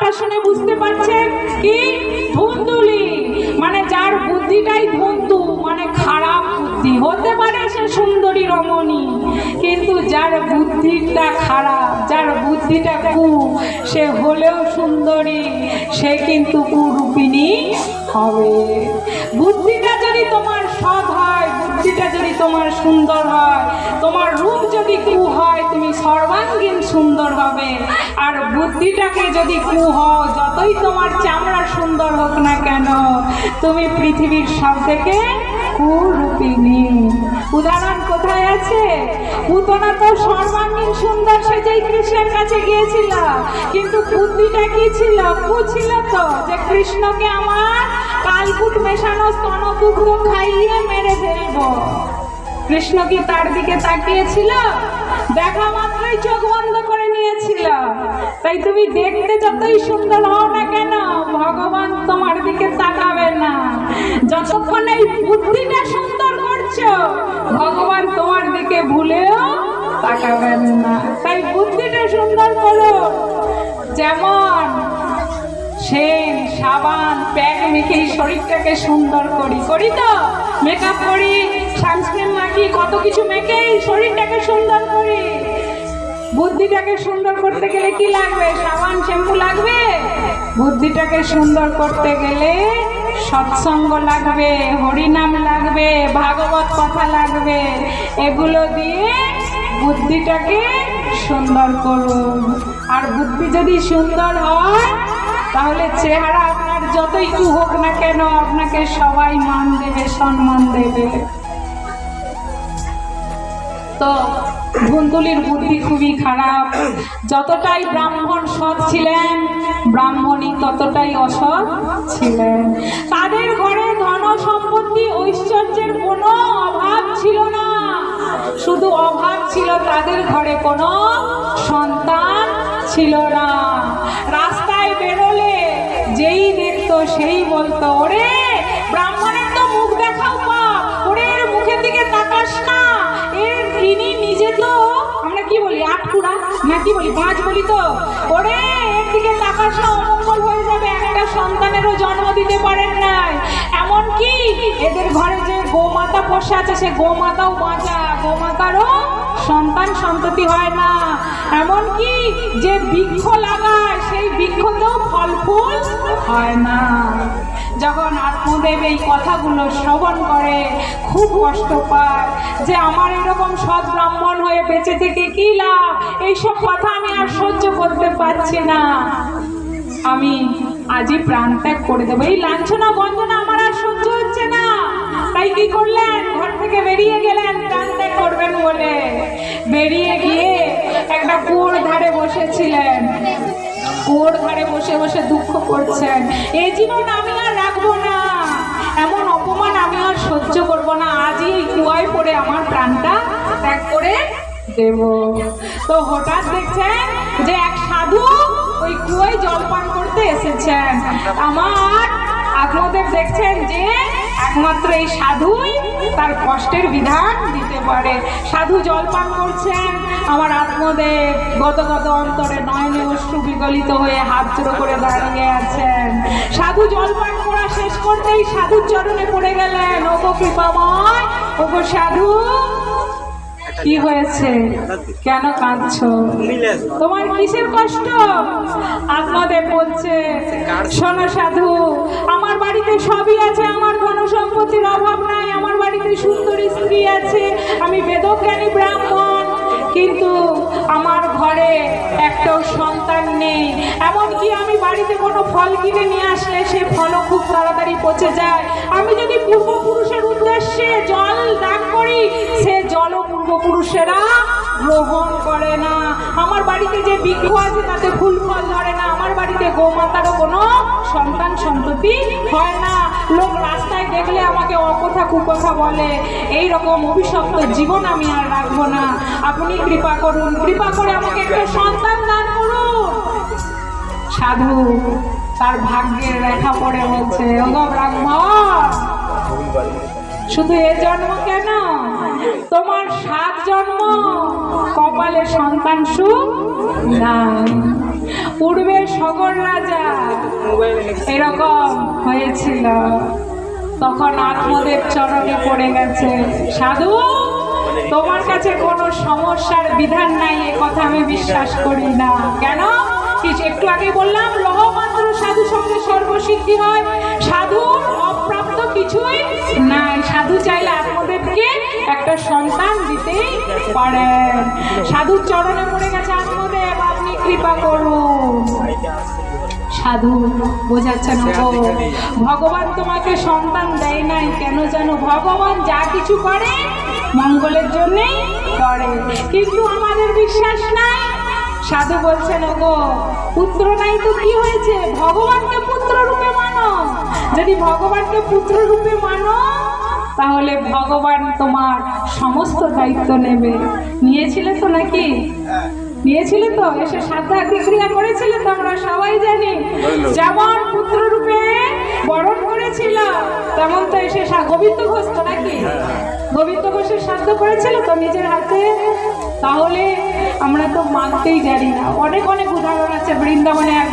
নামটা শুনে বুঝতে পারছেন? কি? ধুন্দুলি। মানে যার বুদ্ধিটাই ধুন্দু মানে খারাপ বুদ্ধি। হতে পারে সে সুন্দরী রমণী, কিন্তু যার বুদ্ধিটা খারাপ, যার বুদ্ধিটা কু সে হলেও সুন্দরী, সে কিন্তু কুরূপিণী হবে। বুদ্ধিটা যদি তোমার সৎ হয়, বুদ্ধিটা যদি তোমার সুন্দর হয় তোমার রূপ যদি কু হয়, তুমি সর্বাঙ্গীন সুন্দর হবে। আর বুদ্ধিটাকে যদি কু হও, যতই তোমার চামড়া সুন্দর হোক না কেন, তুমি পৃথিবীর সব থেকে কুরূপিণী উদাহরণ কোথায় আছে? পুতনা তো সর্বাঙ্গীন সুন্দর সেজেই কৃষ্ণের কাছে গিয়েছিল। কিন্তু বুদ্ধিটা কি ছিল? কু ছিল তো, যে কৃষ্ণকে আমার কালকুট মেশানো স্তনদুগ্ধ খাইয়ে মেরে ফেলব। কৃষ্ণ কি তার দিকে তাকিয়েছিল? দেখা মাত্রই চোখ বন্ধ করে নিয়েছিল। তাই তুমি দেখতে যতই সুন্দর হও না কেন, ভগবান তোমার দিকে তাকাবে না। যতক্ষণ এই বুদ্ধিটা সুন্দর করছ, ভগবান তোমার দিকে ভুলেও তাকাবেন না। তাই বুদ্ধিটা সুন্দর করো। যেমন সেন সাবান, প্যাক মেখেই শরীরটাকে সুন্দর করি। করি তো? মেকআপ করি? মাখি কত কিছু মেখেই শরীরটাকে সুন্দর করি। বুদ্ধিটাকে সুন্দর করতে গেলে কি লাগবে? সাবান, শ্যাম্পু লাগবে? বুদ্ধিটাকে সুন্দর করতে গেলে সৎসঙ্গ লাগবে, হরিনাম লাগবে, ভাগবত কথা লাগবে। এগুলো দিয়ে বুদ্ধিটাকে সুন্দর করুন। আর বুদ্ধি যদি সুন্দর হয়, তাহলে চেহারা আপনার যতই হোক না কেন, আপনাকে সবাই মান দেবে, সম্মান দেবে। তো ধুন্দুলির বুদ্ধি খুবই খারাপ। যতটাই ব্রাহ্মণ সৎ ছিলেন ব্রাহ্মণী ততটাই অসৎ ছিলেন। তাদের ঘরে ধন সম্পত্তি, ঐশ্বর্যের কোনো অভাব ছিল না। শুধু অভাব ছিল তাদের ঘরে কোনো সন্তান ছিল না। রাস্তায় বেরোলে যেই দেখতো সেই বলতো, ওরে দিতে পারেন নাই। এমন কি? এদের ঘরে যে গোমাতা পোষা আছে, সে গোমাতাও বাঁচা, গোমাতারও সন্তান সন্ততি হয় না। এমন কি? যে বৃক্ষ লাগায়, সেই বৃক্ষতেও ফল ফুল হয় না। যখন আত্মদেব এই কথাগুলো শ্রবণ করে, খুব কষ্ট পায় যে আমার এরকম সৎ ব্রাহ্মণ হয়ে বেঁচে থেকে কি লাভ? এইসব কথা আমি আর সহ্য করতে পারছি না। আমি আজই প্রাণ ত্যাগ করে দেবো। এই লাঞ্ছনা বঞ্চনা আমার আর সহ্য হচ্ছে না। তাই কি করলেন? ঘর থেকে বেরিয়ে গেলেন, প্রাণ ত্যাগ করবেন বলে। বেরিয়ে গিয়ে একটা কুয়োর ধারে বসেছিলেন। কুয়োর ধারে বসে বসে দুঃখ করছেন। এই জীবন আমি আর রাখব না। এমন অপমান আমি আর সহ্য করব না। আজই এই কুয়ায় পড়ে আমার প্রাণটা ত্যাগ করে দেব। তো হঠাৎ দেখছেন যে এক সাধু ওই কুয়োয় জল পান করতে এসেছেন আমার আত্মদেব দেখছেন যে একমাত্র এই সাধুই তার কষ্টের বিধান দিতে পারে। সাধু জল পান করছেন। আমার আত্মদেব গত গত অন্তরে নয়নে অশ্রু বিগলিত হয়ে হাত জোড়ো করে দাঁড়িয়ে আছেন। সাধু জল পান করা শেষ করতেই সাধুর চরণে পড়ে গেলেন। ওগো কৃপাময়, ওগো সাধু। কি হয়েছে? কেন কাঁদছো? তোমার কিসের কষ্ট? আত্মদেব বলছে শোনো সাধু, আমার বাড়িতে সবই আছে, আমার ধন সম্পত্তির অভাব নাই, আমার বাড়িতে সুন্দর স্ত্রী আছে, আমি বেদজ্ঞানী ব্রাহ্মণ, কিন্তু আমার ঘরে একটাও সন্তান নেই। এমনকি আমি বাড়িতে কোনো ফল কিনে নিয়ে আসলে সে ফলও খুব তাড়াতাড়ি পচে যায়। আমি যদি পূর্বপুরুষের উদ্দেশ্যে জল দান করি, সে জলও পূর্বপুরুষেরা গ্রহণ করে না। আমার বাড়িতে যে বৃক্ষ আছে তাতে ফুল ফল ধরে না। আমার বাড়িতে গোমাতারও কোনো সন্তান সন্ততি হয় না। লোক রাস্তায় দেখলে আমাকে অকথা কুকথা বলে। এই রকম অভিশপ্ত জীবন আমি আর রাখব না। আপনি কৃপা করুন, কৃপা করে আমাকে একটা সন্তান দান করুন। সাধু, তার ভাগ্যের রেখা পড়ে বলছে ওগো ব্রাহ্মণ। শুধু এ জন্ম কেন? তোমার সাত জন্ম, কপালে সন্তান সুখ পূর্বে সগর রাজা, এরকম হয়েছিল। তখন আত্মদেব চরণে পড়ে গেছে, সাধু, তোমার কাছে কোনো সমস্যার বিধান নাই, এ কথা আমি বিশ্বাস করি না। কেন? একটু আগে বললাম লহমাত্র সাধু সঙ্গে সর্বসিদ্ধি হয়। সাধু অপ্রাপ্ত কিছুই নাই। সাধু চাইলে আত্মদেবকে একটা সন্তান দিতেই পারেন সাধুর চরণে পড়ে গেছে আত্মদেব, আপনি কৃপা করুন। সাধু, বোঝাচ্ছেন গো ভগবান তোমাকে সন্তান দেয় নাই, কেন জানো ভগবান যা কিছু করে, মঙ্গলের জন্যেই করে। কিন্তু আমাদের বিশ্বাস নাই। সাধু বলছেন গো পুত্র নাই তো কি হয়েছে? ভগবানকে পুত্র রূপে মানো। যদি ভগবানকে পুত্র রূপে মানো তাহলে ভগবান তোমার সমস্ত দায়িত্ব নেবে। নিয়েছিলে তো নাকি? নিয়েছিলে তো? এসে সাধ্যা ক্রিয়া করেছিলে তো আমরা সবাই জানি। যেমন পুত্র রূপে বরণ করেছিল তেমন তো এসে গোবিন্দ ঘোষ তো নাকি? গোবিন্দ ঘোষের সাধ্য করেছিল তো নিজের হাতে? তাহলে আমরা তো মানতেই জানি না। অনেক অনেক উদাহরণ আছে বৃন্দাবনে এক